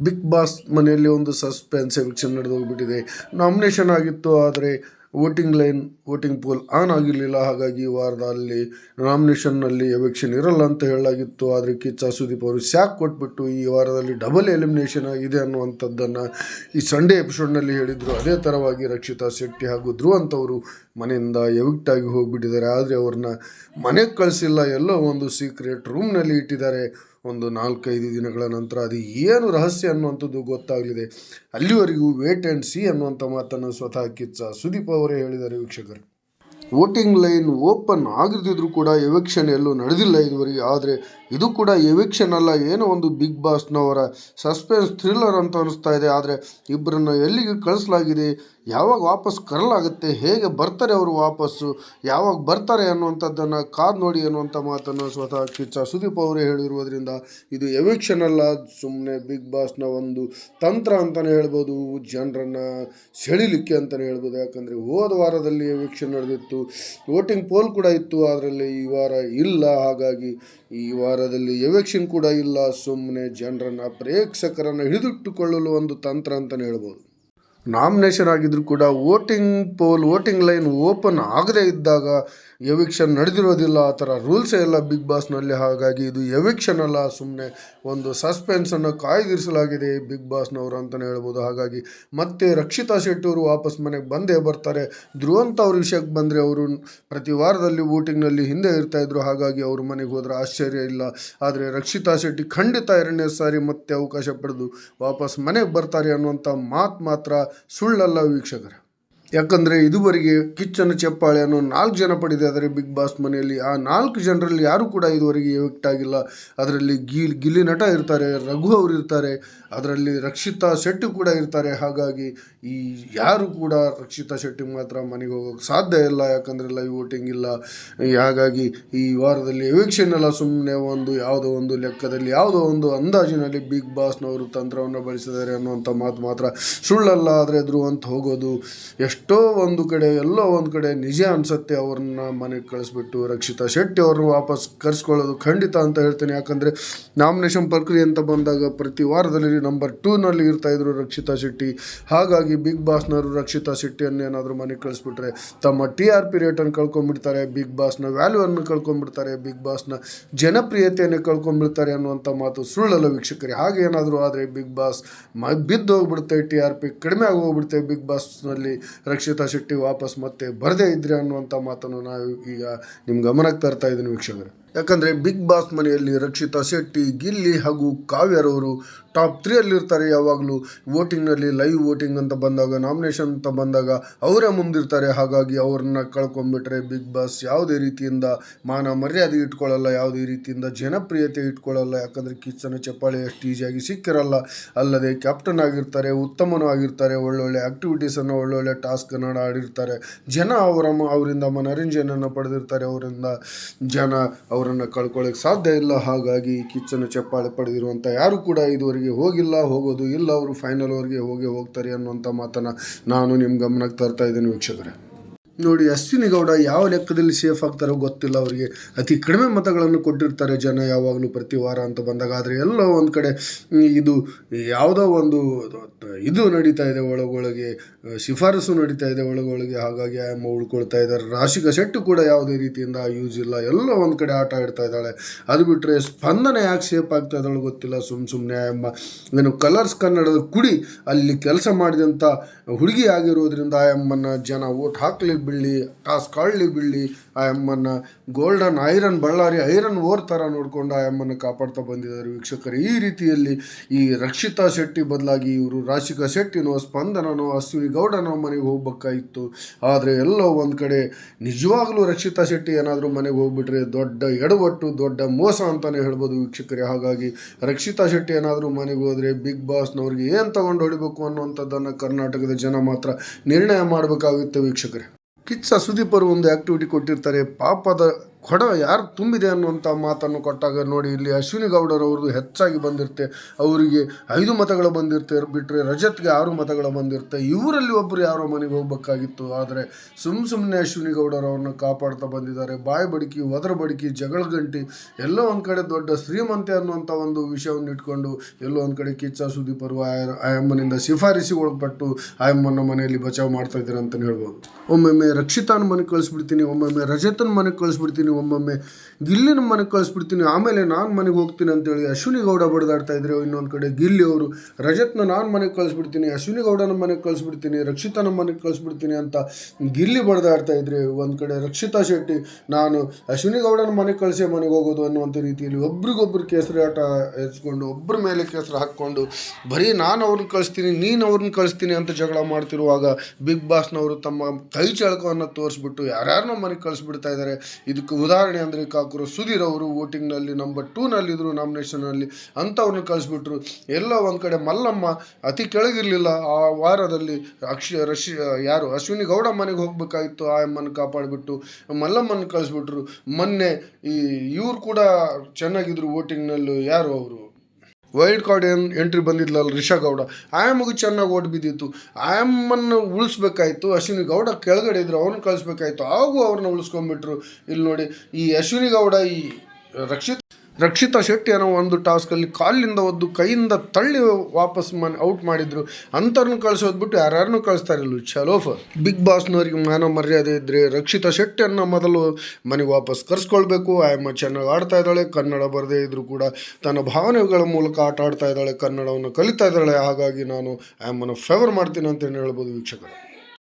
Big boss ಮನೆಯಲ್ಲಿ ಒಂದು suspense eviction ನಡೆದು ಹೋಗ್ಬಿಟ್ಟಿದೆ ನಾಮಿನೇಷನ್ ಆಗಿತ್ತು, ಆದರೆ voting line voting poll on ಆಗಿರಲಿಲ್ಲ. ಹಾಗಾಗಿ ಈ ವಾರದಲ್ಲಿ ನಾಮಿನೇಷನ್ನಲ್ಲಿ ಎವಿಕ್ಷನ್ ಇರಲ್ಲ ಅಂತ ಹೇಳಲಾಗಿತ್ತು. ಆದರೆ ಕಿಚ್ಚ ಸುದೀಪ್ ಅವರು ಸ್ಯಾಕ್ ಕೊಟ್ಬಿಟ್ಟು ಈ ವಾರದಲ್ಲಿ ಡಬಲ್ ಎಲಿಮಿನೇಷನ್ ಆಗಿದೆ ಅನ್ನುವಂಥದ್ದನ್ನು ಈ ಸಂಡೇ ಎಪಿಸೋಡ್ನಲ್ಲಿ ಹೇಳಿದರು. ಅದೇ ಥರವಾಗಿ ರಕ್ಷಿತಾ ಶೆಟ್ಟಿ ಹಾಗೂ ಧ್ರುವ್ ಅವರು ಮನೆಯಿಂದ ಎವಿಕ್ಟ್ ಆಗಿ ಹೋಗಿಬಿಟ್ಟಿದ್ದಾರೆ. ಆದರೆ ಅವ್ರನ್ನ ಮನೆಗೆ ಕಳಿಸಿಲ್ಲ. ಎಲ್ಲೋ ಒಂದು ಸೀಕ್ರೆಟ್ ರೂಮ್ನಲ್ಲಿ ಇಟ್ಟಿದ್ದಾರೆ. ಒಂದು ನಾಲ್ಕೈದು ದಿನಗಳ ನಂತರ ಅದು ಏನು ರಹಸ್ಯ ಅನ್ನುವಂಥದ್ದು ಗೊತ್ತಾಗಲಿದೆ. ಅಲ್ಲಿವರೆಗೂ ವೇಟ್ ಆ್ಯಂಡ್ ಸಿ ಅನ್ನುವಂಥ ಮಾತನ್ನು ಸ್ವತಃ ಕಿಚ್ಚ ಸುದೀಪ್ ಅವರೇ ಹೇಳಿದ್ದಾರೆ ವೀಕ್ಷಕರು. ವೋಟಿಂಗ್ ಲೈನ್ ಓಪನ್ ಆಗಿರ್ದಿದ್ರು ಕೂಡ ಎವೆಕ್ಷನ್ ಎಲ್ಲೂ ನಡೆದಿಲ್ಲ ಇದುವರೆಗೆ. ಆದರೆ ಇದು ಕೂಡ ಎವೆಕ್ಷನ್ ಅಲ್ಲ, ಏನೋ ಒಂದು ಬಿಗ್ ಬಾಸ್ನವರ ಸಸ್ಪೆನ್ಸ್ ಥ್ರಿಲ್ಲರ್ ಅಂತ ಅನಿಸ್ತಾ ಇದೆ. ಆದರೆ ಇಬ್ಬರನ್ನು ಎಲ್ಲಿಗೆ ಕಳಿಸಲಾಗಿದೆ? ಯಾವಾಗ ವಾಪಸ್ ಕರಲಾಗುತ್ತೆ, ಹೇಗೆ ಬರ್ತಾರೆ ಅವರು ವಾಪಸ್ಸು, ಯಾವಾಗ ಬರ್ತಾರೆ ಅನ್ನುವಂಥದ್ದನ್ನು ಕಾದು ನೋಡಿ ಅನ್ನುವಂಥ ಮಾತನ್ನು ಸ್ವತಃ ಕಿಚ್ಚ ಸುದೀಪ್ ಅವರೇ ಹೇಳಿರುವುದರಿಂದ ಇದು ಎವಿಕ್ಷನ್ ಅಲ್ಲ ಸುಮ್ಮನೆ ಬಿಗ್ ಬಾಸ್ನ ಒಂದು ತಂತ್ರ ಅಂತಲೇ ಹೇಳ್ಬೋದು, ಜನರನ್ನು ಸೆಳಿಲಿಕ್ಕೆ ಅಂತಲೇ ಹೇಳ್ಬೋದು. ಯಾಕಂದರೆ ಹೋದ ವಾರದಲ್ಲಿ ಎವಿಕ್ಷನ್ ನಡೆದಿತ್ತು, ವೋಟಿಂಗ್ ಪೋಲ್ ಕೂಡ ಇತ್ತು ಅದರಲ್ಲಿ ಈ ವಾರ ಇಲ್ಲ. ಹಾಗಾಗಿ ಈ ವಾರದಲ್ಲಿ ಎವೆಕ್ಷನ್ ಕೂಡ ಇಲ್ಲ ಸುಮ್ಮನೆ ಜನರನ್ನು ಪ್ರೇಕ್ಷಕರನ್ನು ಹಿಡಿದಿಟ್ಟುಕೊಳ್ಳಲು ಒಂದು ತಂತ್ರ ಅಂತಲೇ ಹೇಳ್ಬೋದು. ನಾಮಿನೇಷನ್ ಆಗಿದ್ರು ಕೂಡ voting poll voting line open ಆಗದೇ ಇದ್ದಾಗ ಎವಿಕ್ಷನ್ ನಡೆದಿರೋದಿಲ್ಲ, ಆ ಥರ ರೂಲ್ಸೇ ಇಲ್ಲ ಬಿಗ್ ಬಾಸ್ನಲ್ಲಿ. ಹಾಗಾಗಿ ಇದು ಎವಿಕ್ಷನ್ ಅಲ್ಲ ಸುಮ್ಮನೆ ಒಂದು ಸಸ್ಪೆನ್ಸನ್ನು ಕಾಯ್ದಿರಿಸಲಾಗಿದೆ ಬಿಗ್ ಬಾಸ್ನವರು ಅಂತಲೇ ಹೇಳ್ಬೋದು. ಹಾಗಾಗಿ ಮತ್ತೆ ರಕ್ಷಿತಾ ಶೆಟ್ಟಿ ಅವರು ವಾಪಸ್ ಮನೆಗೆ ಬಂದೇ ಬರ್ತಾರೆ. ಧ್ರುವಂತ ಅವ್ರ ವಿಷಯಕ್ಕೆ ಬಂದರೆ ಅವರು ಪ್ರತಿ ವಾರದಲ್ಲಿ ವೋಟಿಂಗ್ನಲ್ಲಿ ಹಿಂದೆ ಇರ್ತಾಯಿದ್ರು ಹಾಗಾಗಿ ಅವ್ರ ಮನೆಗೆ ಹೋದರೆ ಆಶ್ಚರ್ಯ ಇಲ್ಲ. ಆದರೆ ರಕ್ಷಿತಾ ಶೆಟ್ಟಿ ಖಂಡಿತ ಎರಡನೇ ಸಾರಿ ಮತ್ತೆ ಅವಕಾಶ ಪಡೆದು ವಾಪಸ್ ಮನೆಗೆ ಬರ್ತಾರೆ ಅನ್ನುವಂಥ ಮಾತು ಮಾತ್ರ ಸುಳ್ಳಲ್ಲ ವೀಕ್ಷಕರೇ. ಯಾಕಂದರೆ ಇದುವರೆಗೆ ಕಿಚ್ಚನ ಚಪ್ಪಾಳೆ ಅನ್ನೋ ನಾಲ್ಕು ಜನ ಪಡೆದಿದ್ದಾರೆ ಬಿಗ್ ಬಾಸ್ ಮನೆಯಲ್ಲಿ ಆ ನಾಲ್ಕು ಜನರಲ್ಲಿ ಯಾರೂ ಕೂಡ ಇದುವರೆಗೆ ಆಗಿಲ್ಲ. ಅದರಲ್ಲಿ ಗಿಲ್, ಗಿಲ್ಲಿ ನಟ ಇರ್ತಾರೆ, ರಘು ಅವರು ಇರ್ತಾರೆ. ಅದರಲ್ಲಿ ರಕ್ಷಿತಾ ಶೆಟ್ಟಿ ಕೂಡ ಇರ್ತಾರೆ. ಹಾಗಾಗಿ ಈ ಯಾರು ಕೂಡ ರಕ್ಷಿತಾ ಶೆಟ್ಟಿ ಮಾತ್ರ ಮನೆಗೆ ಹೋಗೋಕ್ಕೆ ಸಾಧ್ಯ ಇಲ್ಲ. ಯಾಕಂದರೆ ಲೈವ್ ವೋಟಿಂಗ್ ಇಲ್ಲ. ಹಾಗಾಗಿ ಈ ವಾರದಲ್ಲಿ ಎವಿಕ್ಷನ್ ಎಲ್ಲ ಸುಮ್ಮನೆ ಒಂದು ಯಾವುದೋ ಒಂದು ಲೆಕ್ಕದಲ್ಲಿ, ಯಾವುದೋ ಒಂದು ಅಂದಾಜಿನಲ್ಲಿ ಬಿಗ್ ಬಾಸ್ನವರು ತಂತ್ರವನ್ನು ಬಳಸಿದ್ದಾರೆ ಅನ್ನುವಂಥ ಮಾತು ಮಾತ್ರ ಸುಳ್ಳಲ್ಲ. ಆದರೆ ಅಂತ ಹೋಗೋದು ಎಷ್ಟೋ ಒಂದು ಕಡೆ, ಎಲ್ಲೋ ಒಂದು ಕಡೆ ನಿಜ ಅನಿಸುತ್ತೆ ಅವ್ರನ್ನ ಮನೆಗೆ ಕಳಿಸ್ಬಿಟ್ಟು. ರಕ್ಷಿತಾ ಶೆಟ್ಟಿ ಅವ್ರನ್ನ ವಾಪಸ್ ಕರೆಸ್ಕೊಳ್ಳೋದು ಖಂಡಿತ ಅಂತ ಹೇಳ್ತೇನೆ. ಯಾಕಂದರೆ ನಾಮಿನೇಷನ್ ಪ್ರಕ್ರಿಯೆ ಅಂತ ಬಂದಾಗ ಪ್ರತಿ ವಾರದಲ್ಲಿ ನಂಬರ್ ಟೂನಲ್ಲಿ ಇರ್ತಾಯಿದ್ರು ರಕ್ಷಿತಾ ಶೆಟ್ಟಿ. ಹಾಗಾಗಿ ಬಿಗ್ ಬಾಸ್ನವರು ರಕ್ಷಿತಾ ಶೆಟ್ಟಿಯನ್ನು ಏನಾದರೂ ಮನೆಗೆ ಕಳಿಸ್ಬಿಟ್ರೆ ತಮ್ಮ ಟಿ ಆರ್ ಪಿ ರೇಟನ್ನು ಕಳ್ಕೊಂಡ್ಬಿಡ್ತಾರೆ, ಬಿಗ್ ಬಾಸ್ನ ವ್ಯಾಲ್ಯೂವನ್ನು ಕಳ್ಕೊಂಡ್ಬಿಡ್ತಾರೆ, ಬಿಗ್ ಬಾಸ್ನ ಜನಪ್ರಿಯತೆಯನ್ನು ಕಳ್ಕೊಂಡ್ಬಿಡ್ತಾರೆ ಅನ್ನುವಂಥ ಮಾತು ಸುಳ್ಳಲ್ಲ ವೀಕ್ಷಕರೇ. ಹಾಗೆ ಏನಾದರೂ ಆದರೆ ಬಿಗ್ ಬಾಸ್ ಮ ಬಿದ್ದು ಹೋಗ್ಬಿಡುತ್ತೆ ಟಿ ಆರ್ ಪಿ ಕಡಿಮೆ ಆಗಿ ಬಿಗ್ ಬಾಸ್ನಲ್ಲಿ. ರಕ್ಷಿತಾ ಶೆಟ್ಟಿ ವಾಪಸ್ ಮತ್ತೆ ಬರದೇ ಇದ್ರೆ ಅನ್ನುವಂಥ ಮಾತನ್ನು ನಾವು ಈಗ ನಿಮ್ಮ ಗಮನಕ್ಕೆ ತರ್ತಾ ಇದ್ದೀನಿ ವೀಕ್ಷಕರೇ. ಯಾಕಂದರೆ ಬಿಗ್ ಬಾಸ್ ಮನೆಯಲ್ಲಿ ರಕ್ಷಿತಾ ಶೆಟ್ಟಿ, ಗಿಲ್ಲಿ ಹಾಗೂ ಕಾವ್ಯರವರು ಟಾಪ್ ತ್ರೀಯಲ್ಲಿರ್ತಾರೆ. ಯಾವಾಗಲೂ ವೋಟಿಂಗ್ನಲ್ಲಿ ಲೈವ್ ವೋಟಿಂಗ್ ಅಂತ ಬಂದಾಗ, ನಾಮಿನೇಷನ್ ಅಂತ ಬಂದಾಗ ಅವರೇ ಮುಂದಿರ್ತಾರೆ. ಹಾಗಾಗಿ ಅವ್ರನ್ನ ಕಳ್ಕೊಂಡ್ಬಿಟ್ರೆ ಬಿಗ್ ಬಾಸ್ ಯಾವುದೇ ರೀತಿಯಿಂದ ಮಾನ ಮರ್ಯಾದೆ ಇಟ್ಕೊಳ್ಳಲ್ಲ, ಯಾವುದೇ ರೀತಿಯಿಂದ ಜನಪ್ರಿಯತೆ ಇಟ್ಕೊಳ್ಳಲ್ಲ. ಯಾಕಂದರೆ ಕಿಚ್ಚನ ಚಪ್ಪಾಳೆ ಅಷ್ಟು ಈಸಿಯಾಗಿ ಸಿಕ್ಕಿರಲ್ಲ. ಅಲ್ಲದೆ ಕ್ಯಾಪ್ಟನ್ ಆಗಿರ್ತಾರೆ, ಉತ್ತಮನೂ ಆಗಿರ್ತಾರೆ, ಒಳ್ಳೊಳ್ಳೆ ಆ್ಯಕ್ಟಿವಿಟೀಸನ್ನು ಒಳ್ಳೊಳ್ಳೆ ಟಾಸ್ಕನ್ನು ಆಡಿರ್ತಾರೆ. ಜನ ಅವರ ಅವರಿಂದ ಮನರಂಜನೆಯನ್ನು ಪಡೆದಿರ್ತಾರೆ. ಅವರಿಂದ ಜನ ಅವರನ್ನು ಕಳ್ಕೊಳ್ಳೋಕ್ಕೆ ಸಾಧ್ಯ ಇಲ್ಲ. ಹಾಗಾಗಿ ಕಿಚ್ಚನ್ನು ಚಪ್ಪಾಳೆ ಪಡೆದಿರುವಂಥ ಯಾರು ಕೂಡ ಇದುವರೆಗೆ ಹೋಗಿಲ್ಲ, ಹೋಗೋದು ಇಲ್ಲ. ಅವರು ಫೈನಲ್ವರೆಗೆ ಹೋಗೇ ಹೋಗ್ತಾರೆ ಅನ್ನುವಂಥ ಮಾತನ್ನು ನಾನು ನಿಮ್ಮ ಗಮನಕ್ಕೆ ತರ್ತಾ ಇದ್ದೀನಿ ವೀಕ್ಷಕರೇ. ನೋಡಿ, ಅಶ್ವಿನಿ ಗೌಡ ಯಾವ ಲೆಕ್ಕದಲ್ಲಿ ಸೇಫ್ ಆಗ್ತಾರೋ ಗೊತ್ತಿಲ್ಲ. ಅವರಿಗೆ ಅತಿ ಕಡಿಮೆ ಮತಗಳನ್ನು ಕೊಟ್ಟಿರ್ತಾರೆ ಜನ ಯಾವಾಗಲೂ ಪ್ರತಿ ವಾರ ಅಂತ ಬಂದಾಗ. ಆದರೆ ಎಲ್ಲೋ ಒಂದು ಕಡೆ ಇದು ಯಾವುದೋ ಒಂದು ಇದು ನಡೀತಾ ಇದೆ ಒಳಗೊಳಗೆ ಶಿಫಾರಸು ನಡೀತಾ ಇದೆ ಒಳಗೊಳಗೆ. ಹಾಗಾಗಿ ಆಯಮ್ಮ ಉಳ್ಕೊಳ್ತಾ ಇದ್ದಾರೆ. ರಾಶಿಕ ಶೆಟ್ಟು ಕೂಡ ಯಾವುದೇ ರೀತಿಯಿಂದ ಯೂಸ್ ಇಲ್ಲ. ಎಲ್ಲೋ ಒಂದು ಕಡೆ ಆಟ ಆಡ್ತಾ ಇದ್ದಾಳೆ. ಅದು ಬಿಟ್ಟರೆ ಸ್ಪಂದನೆ ಯಾಕೆ ಸೇಫ್ ಆಗ್ತಾ ಇದ್ದಾಳೆ ಗೊತ್ತಿಲ್ಲ. ಸುಮ್ಮ ಸುಮ್ಮನೆ ಆಯಮ್ಮ ಏನು ಕಲರ್ಸ್ ಕನ್ನಡದ ಕುಡಿ ಅಲ್ಲಿ ಕೆಲಸ ಮಾಡಿದಂಥ ಹುಡುಗಿ ಆಗಿರೋದ್ರಿಂದ ಆಯಮ್ಮನ ಜನ ಓಟ್ ಹಾಕಲಿ ಬಿಡಲಿ ಟಾಸ್ಕ್ ಬೀಳಲಿ ಆ ಎಮ್ಮನ್ನು golden iron Bellary iron ore ಥರ ನೋಡಿಕೊಂಡು ಆ ಎಮ್ಮನ್ನು ಕಾಪಾಡ್ತಾ ಬಂದಿದ್ದಾರೆ ವೀಕ್ಷಕರು. ಈ ರೀತಿಯಲ್ಲಿ ಈ ರಕ್ಷಿತಾ ಶೆಟ್ಟಿ ಬದಲಾಗಿ ಇವರು ರಾಶಿಕಾ ಶೆಟ್ಟಿನೋ, ಸ್ಪಂದನನೋ, ಅಶ್ವಿನಿ ಗೌಡನೋ ಮನೆಗೆ ಹೋಗ್ಬೇಕಾಗಿತ್ತು ಆದರೆ ಎಲ್ಲೋ ಒಂದು ಕಡೆ ನಿಜವಾಗ್ಲೂ ರಕ್ಷಿತಾ ಶೆಟ್ಟಿ ಏನಾದರೂ ಮನೆಗೆ ಹೋಗ್ಬಿಟ್ರೆ ದೊಡ್ಡ ಎಡವಟ್ಟು, ದೊಡ್ಡ ಮೋಸ ಅಂತಲೇ ಹೇಳ್ಬೋದು ವೀಕ್ಷಕರೇ. ಹಾಗಾಗಿ ರಕ್ಷಿತಾ ಶೆಟ್ಟಿ ಏನಾದರೂ ಮನೆಗೆ ಹೋದರೆ ಬಿಗ್ ಬಾಸ್ನವ್ರಿಗೆ ಏನು ತಗೊಂಡು ಹೊಡಿಬೇಕು ಅನ್ನುವಂಥದ್ದನ್ನು ಕರ್ನಾಟಕದ ಜನ ಮಾತ್ರ ನಿರ್ಣಯ ಮಾಡಬೇಕಾಗುತ್ತೆ ವೀಕ್ಷಕರೇ. ಕಿಚ್ಚ ಸುದೀಪ್ ಅವರು ಒಂದು ಆ್ಯಕ್ಟಿವಿಟಿ ಕೊಟ್ಟಿರ್ತಾರೆ. ಪಾಪದ ಕೊಡ, ಯಾರು ತುಂಬಿದೆ ಅನ್ನುವಂಥ ಮಾತನ್ನು ಕೊಟ್ಟಾಗ ನೋಡಿ, ಇಲ್ಲಿ ಅಶ್ವಿನಿ ಗೌಡರವ್ರದ್ದು ಹೆಚ್ಚಾಗಿ ಬಂದಿರುತ್ತೆ. ಅವರಿಗೆ ಐದು ಮತಗಳು ಬಂದಿರುತ್ತೆ ಬಿಟ್ಟರೆ ರಜತ್ಗೆ ಆರು ಮತಗಳು ಬಂದಿರುತ್ತೆ. ಇವರಲ್ಲಿ ಒಬ್ಬರು ಯಾರೋ ಮನೆಗೆ ಹೋಗ್ಬೇಕಾಗಿತ್ತು. ಆದರೆ ಸುಮ್ಮ ಸುಮ್ಮನೆ ಅಶ್ವಿನಿ ಗೌಡರವ್ರನ್ನ ಕಾಪಾಡ್ತಾ ಬಂದಿದ್ದಾರೆ. ಬಾಯಿ ಬಡಿಕಿ, ಒದರ ಬಡಿಕಿ, ಜಗಳ ಗಂಟಿ, ಎಲ್ಲೋ ಒಂದು ಕಡೆ ದೊಡ್ಡ ಶ್ರೀಮಂತೆ ಅನ್ನುವಂಥ ಒಂದು ವಿಷಯವನ್ನು ಇಟ್ಕೊಂಡು, ಎಲ್ಲೋ ಒಂದು ಕಡೆ ಕಿಚ್ಚ ಸುದೀಪ್ ಅವರು ಆ- ಆಯಮ್ಮನಿಂದ ಶಿಫಾರಸಿ ಒಳಪಟ್ಟು ಆಯಮ್ಮನ ಮನೆಯಲ್ಲಿ ಬಚಾವ್ ಮಾಡ್ತಾ ಇದ್ದಾರೆ ಅಂತಲೇ ಹೇಳ್ಬೋದು. ಒಮ್ಮೊಮ್ಮೆ ರಕ್ಷಿತಾನ ಮನೆಗೆ ಕಳಿಸ್ಬಿಡ್ತೀನಿ, ಒಮ್ಮೊಮ್ಮೆ ರಜತನ ಮನೆಗೆ ಕಳಿಸ್ಬಿಡ್ತೀನಿ ಒಮ್ಮೊಮ್ಮೆ ಗಿಲ್ಲಿನ ಮನೆಗೆ ಕಳಿಸ್ಬಿಡ್ತೀನಿ, ಆಮೇಲೆ ನಾನು ಮನೆಗೆ ಹೋಗ್ತೀನಿ ಅಂತೇಳಿ ಅಶ್ವಿನಿ ಗೌಡ ಬಡ್ದಾಡ್ತಾ ಇದ್ರೆ ಇನ್ನೊಂದು ಕಡೆ ಗಿಲ್ಲಿ ಅವರು, ರಜತ್ನ ನಾನು ಮನೆಗೆ ಕಳಿಸ್ಬಿಡ್ತೀನಿ, ಅಶ್ವಿನಿ ಗೌಡನ ಮನೆಗೆ ಕಳಿಸ್ಬಿಡ್ತೀನಿ ರಕ್ಷಿತಾನ ಮನೆಗೆ ಕಳಿಸ್ಬಿಡ್ತೀನಿ ಅಂತ ಗಿಲ್ಲಿ ಬಡ್ದಾಡ್ತಾ ಇದ್ರೆ ಒಂದು ಕಡೆ ರಕ್ಷಿತಾ ಶೆಟ್ಟಿ, ನಾನು ಅಶ್ವಿನಿ ಗೌಡನ ಮನೆಗೆ ಕಳಿಸಿ ಮನೆಗೆ ಹೋಗೋದು ಅನ್ನುವಂಥ ರೀತಿಯಲ್ಲಿ ಒಬ್ರಿಗೊಬ್ರು ಕೇಸರಿ ಆಟ ಹೆಚ್ಕೊಂಡು ಒಬ್ಬರ ಮೇಲೆ ಕೇಸರಿ ಹಾಕ್ಕೊಂಡು ಬರೀ ನಾನು ಅವ್ರನ್ನ ಕಳಿಸ್ತೀನಿ, ನೀನು ಅವ್ರನ್ನ ಕಳಿಸ್ತೀನಿ ಅಂತ ಜಗಳ ಮಾಡ್ತಿರುವಾಗ ಬಿಗ್ ಬಾಸ್ನವರು ತಮ್ಮ ಕೈ ಚಳಕವನ್ನು ತೋರಿಸ್ಬಿಟ್ಟು ಯಾರ್ಯಾರನ್ನೋ ಮನೆಗೆ ಕಳಿಸ್ಬಿಡ್ತಾ ಇದ್ದಾರೆ ಇದಕ್ಕೆ ಉದಾಹರಣೆ ಅಂದರೆ ಕಾಕೂರು ಸುಧೀರ್ ಅವರು ವೋಟಿಂಗ್ನಲ್ಲಿ ನಂಬರ್ ಟೂನಲ್ಲಿದ್ದರು ನಾಮಿನೇಷನಲ್ಲಿ ಅಂಥವ್ರನ್ನ ಕಳಿಸ್ಬಿಟ್ರು. ಎಲ್ಲ ಒಂದು ಕಡೆ ಮಲ್ಲಮ್ಮ ಅತಿ ಕೆಳಗಿರಲಿಲ್ಲ. ಆ ವಾರದಲ್ಲಿ ಅಕ್ಷ, ರಶಿ, ಯಾರು ಅಶ್ವಿನಿ ಗೌಡ ಮನೆಗೆ ಹೋಗಬೇಕಾಗಿತ್ತು. ಆ ಅಮ್ಮನ ಕಾಪಾಡಿಬಿಟ್ಟು ಮಲ್ಲಮ್ಮನ ಕಳಿಸ್ಬಿಟ್ರು. ಮೊನ್ನೆ ಈ ಇವ್ರು ಕೂಡ ಚೆನ್ನಾಗಿದ್ರು ವೋಟಿಂಗ್ನಲ್ಲೂ. ಯಾರು ಅವರು? ವೈಲ್ಡ್ ಕಾರ್ಡ್ ಏನು ಎಂಟ್ರಿ ಬಂದಿದ್ಲಲ್ಲ ರಿಷಾ ಗೌಡ. ಆಯಮ್ಮಗೆ ಚೆನ್ನಾಗಿ ಓಟ್ ಬಿದ್ದಿತ್ತು. ಆಯಮ್ಮನ್ನು ಉಳಿಸ್ಬೇಕಾಯ್ತು. ಅಶ್ವಿನಿ ಗೌಡ ಕೆಳಗಡೆ ಇದ್ರು ಅವ್ರನ್ನ ಕಳಿಸ್ಬೇಕಾಯ್ತು. ಹಾಗೂ ಅವ್ರನ್ನ ಉಳಿಸ್ಕೊಂಬಿಟ್ರು ಇಲ್ಲಿ ನೋಡಿ ಈ ಅಶ್ವಿನಿ ಗೌಡ, ಈ ರಕ್ಷಿತ್ ರಕ್ಷಿತಾ ಶೆಟ್ಟಿ ಅನ್ನೋ ಒಂದು ಟಾಸ್ಕಲ್ಲಿ ಕಾಲಿಂದ ಒದ್ದು ಕೈಯಿಂದ ತಳ್ಳಿ ವಾಪಸ್ ಮನೆ, ಔಟ್ ಮಾಡಿದ್ರು. ಅಂಥವ್ರನ್ನ ಕಳಿಸೋದ್ಬಿಟ್ಟು ಯಾರ್ಯಾರನ್ನೂ ಕಳಿಸ್ತಾ ಇರಲಿಲ್ಲ. ಚಲೋಫರ್ ಬಿಗ್ ಬಾಸ್ನವರಿಗೆ ಮಾನ ಮರ್ಯಾದೆ ಇದ್ದರೆ ರಕ್ಷಿತಾ ಶೆಟ್ಟಿಯನ್ನು ಮೊದಲು ಮನೆಗೆ ವಾಪಸ್ ಕರೆಸ್ಕೊಳ್ಬೇಕು. ಆಯಮ್ಮ ಚೆನ್ನಾಗಿ ಆಡ್ತಾ ಇದ್ದಾಳೆ. ಕನ್ನಡ ಬರದೇ ಇದ್ದರೂ ಕೂಡ ತನ್ನ ಭಾವನೆಗಳ ಮೂಲಕ ಆಟ ಆಡ್ತಾ ಇದ್ದಾಳೆ. ಕನ್ನಡವನ್ನು ಕಲಿತಾ ಇದ್ದಾಳೆ. ಹಾಗಾಗಿ ನಾನು ಆಯಮ್ಮನ ಫೇವರ್ ಮಾಡ್ತೀನಿ ಅಂತ ಹೇಳ್ಬೋದು ವೀಕ್ಷಕರು.